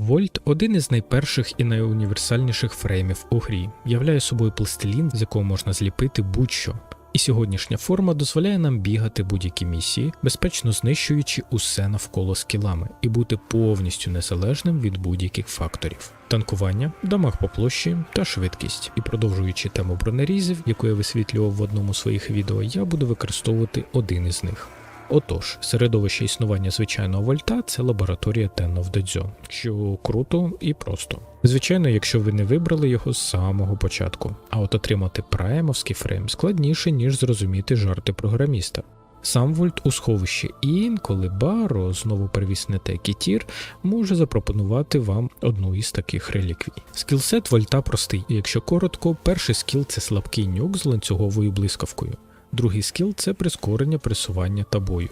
Вольт один із найперших і найуніверсальніших фреймів у грі, являє собою пластилін, з якого можна зліпити будь-що. І сьогоднішня форма дозволяє нам бігати будь-які місії, безпечно знищуючи усе навколо скілами, і бути повністю незалежним від будь-яких факторів. Танкування, дамаг по площі та швидкість. І продовжуючи тему бронерізів, яку я висвітлював в одному з своїх відео, я буду використовувати один із них. Отож, середовище існування звичайного вольта це лабораторія Тенно в Дедзьо, що круто і просто. Звичайно, якщо ви не вибрали його з самого початку, а от отримати праємовський фрейм складніше, ніж зрозуміти жарти програміста. Сам вольт у сховищі, і інколи Баро, знову первісне Кітір, може запропонувати вам одну із таких реліквій. Скілсет вольта простий, якщо коротко, перший скіл це слабкий нюк з ланцюговою блискавкою. Другий скіл це прискорення пресування та бою.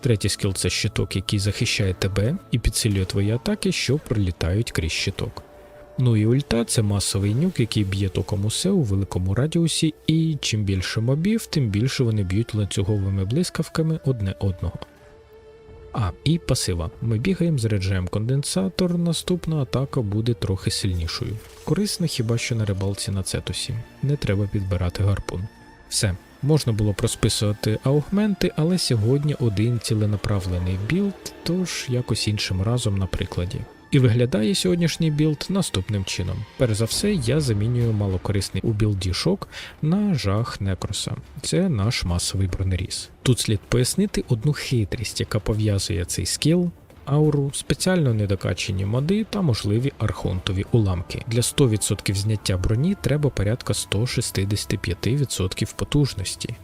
Третій скіл це щиток, який захищає тебе і підсилює твої атаки, що пролітають крізь щиток. Ну і ульта це масовий нюк, який б'є током усе у великому радіусі, і чим більше мобів, тим більше вони б'ють ланцюговими блискавками одне одного. А, і пасива. Ми бігаємо, заряджаємо конденсатор, наступна атака буде трохи сильнішою. Корисна хіба що на рибалці на цетусі. Не треба підбирати гарпун. Все. Можна було просписувати аугменти, але сьогодні один ціленаправлений білд, тож якось іншим разом на прикладі. І виглядає сьогоднішній білд наступним чином. Перш за все, я замінюю малокорисний у білді шок на жах Некроса. Це наш масовий бронеріз. Тут слід пояснити одну хитрість, яка пов'язує цей скіл. Ауру, спеціально недокачені моди та можливі архонтові уламки. Для 100% зняття броні треба порядка 165% потужності.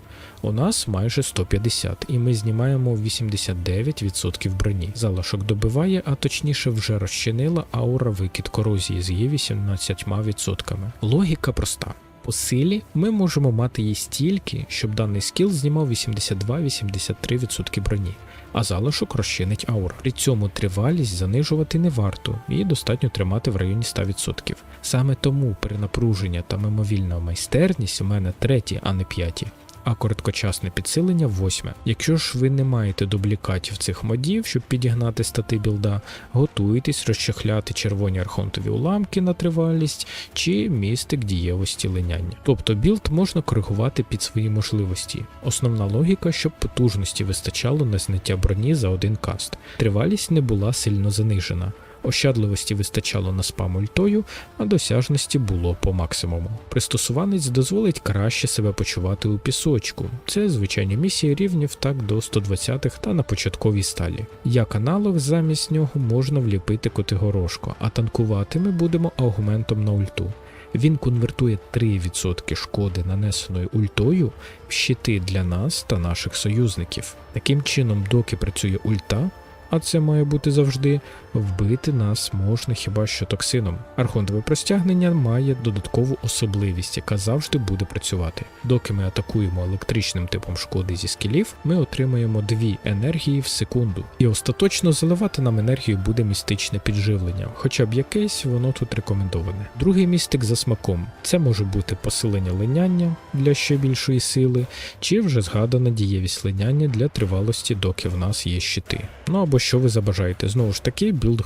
У нас майже 150, і ми знімаємо 89% броні. Залишок добиває, а точніше вже розчинила аура викид корозії з її 18%. Логіка проста. По силі ми можемо мати її стільки, щоб даний скіл знімав 82-83% броні, а залишок розчинить аура. При цьому тривалість занижувати не варто, її достатньо тримати в районі 100%. Саме тому перенапруження та мимовільна майстерність у мене треті, а не п'яті. А короткочасне підсилення восьме. Якщо ж ви не маєте дублікатів цих модів, щоб підігнати стати білда, готуйтесь розчехляти червоні архонтові уламки на тривалість чи містик дієвості линяння. Тобто білд можна коригувати під свої можливості. Основна логіка, щоб потужності вистачало на зняття броні за один каст. Тривалість не була сильно занижена. Ощадливості вистачало на спам ультою, а досяжності було по максимуму. Пристосуванець дозволить краще себе почувати у пісочку. Це звичайні місії рівнів так до 120-х та на початковій сталі. Як аналог замість нього можна вліпити котигорошко, а танкувати ми будемо аугментом на ульту. Він конвертує 3% шкоди, нанесеної ультою, в щити для нас та наших союзників. Таким чином, доки працює ульта, а це має бути завжди, вбити нас можна хіба що токсином. Архонтове простягнення має додаткову особливість, яка завжди буде працювати. Доки ми атакуємо електричним типом шкоди зі скілів, ми отримаємо дві енергії в секунду. І остаточно заливати нам енергію буде містичне підживлення, хоча б якесь воно тут рекомендоване. Другий містик за смаком. Це може бути посилення линяння для ще більшої сили, чи вже згадана дієвість линяння для тривалості, доки в нас є щити. Ну або що ви забажаєте, знову ж таки, білд.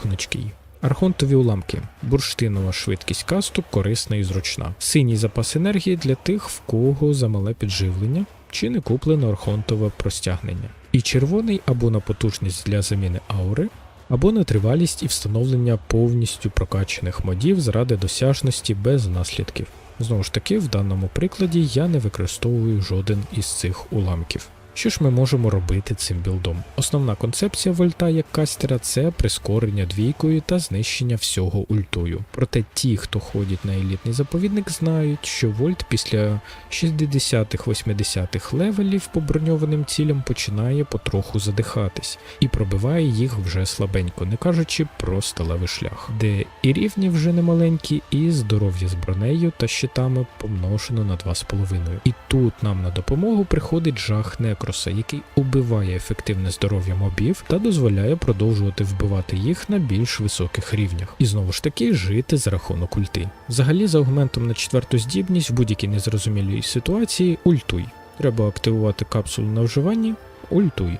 Архонтові уламки. Бурштинова швидкість касту корисна і зручна. Синій запас енергії для тих, в кого замале підживлення чи не куплено архонтове простягнення. І червоний або на потужність для заміни аури, або на тривалість і встановлення повністю прокачаних модів заради досяжності без наслідків. Знову ж таки, в даному прикладі я не використовую жоден із цих уламків. Що ж ми можемо робити цим білдом? Основна концепція вольта як кастера це прискорення двійкою та знищення всього ультою. Проте ті, хто ходять на елітний заповідник, знають, що вольт після 60-80-х левелів по броньованим цілям починає потроху задихатись і пробиває їх вже слабенько, не кажучи про сталевий шлях, де і рівні вже немаленькі, і здоров'я з бронею та щитами помножено на 2,5. І тут нам на допомогу приходить жах Некроса, який убиває ефективне здоров'я мобів та дозволяє продовжувати вбивати їх на більш високих рівнях. І знову ж таки жити за рахунок ульти. Взагалі, за аугментом на четверту здібність в будь-якій незрозумілій ситуації ультуй. Треба активувати капсулу на вживанні ультуй.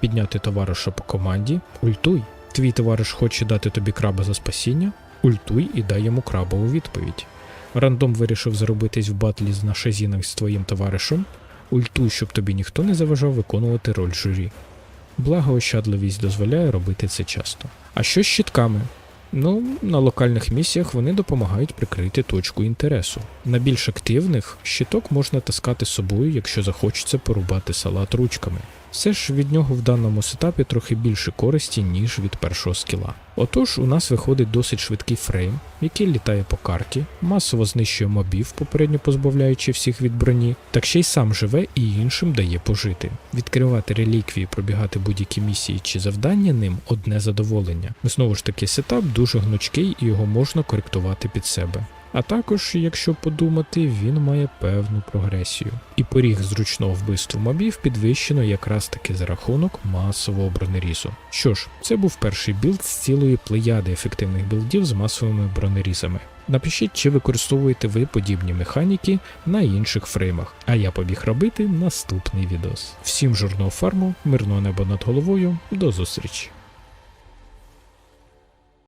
Підняти товариша по команді ультуй. Твій товариш хоче дати тобі краба за спасіння, ультуй і дай йому крабову відповідь. Рандом вирішив заробитись в батлі на шазінах з твоїм товаришем, ультуй, щоб тобі ніхто не заважав виконувати роль журі. Благоощадливість дозволяє робити це часто. А що з щитками? Ну, на локальних місіях вони допомагають прикрити точку інтересу. На більш активних щиток можна таскати з собою, якщо захочеться порубати салат ручками. Все ж від нього в даному сетапі трохи більше користі, ніж від першого скіла. Отож, у нас виходить досить швидкий фрейм, який літає по карті, масово знищує мобів, попередньо позбавляючи всіх від броні, так ще й сам живе і іншим дає пожити. Відкривати реліквії, пробігати будь-які місії чи завдання ним одне задоволення. Знову ж таки, сетап дуже гнучкий і його можна коректувати під себе. А також, якщо подумати, він має певну прогресію. І поріг зручного вбивства мобів підвищено якраз таки за рахунок масового бронерізу. Що ж, це був перший білд з цілої плеяди ефективних білдів з масовими бронерізами. Напишіть, чи використовуєте ви подібні механіки на інших фреймах, а я побіг робити наступний відос. Всім журного фарму, мирного неба над головою, до зустрічі!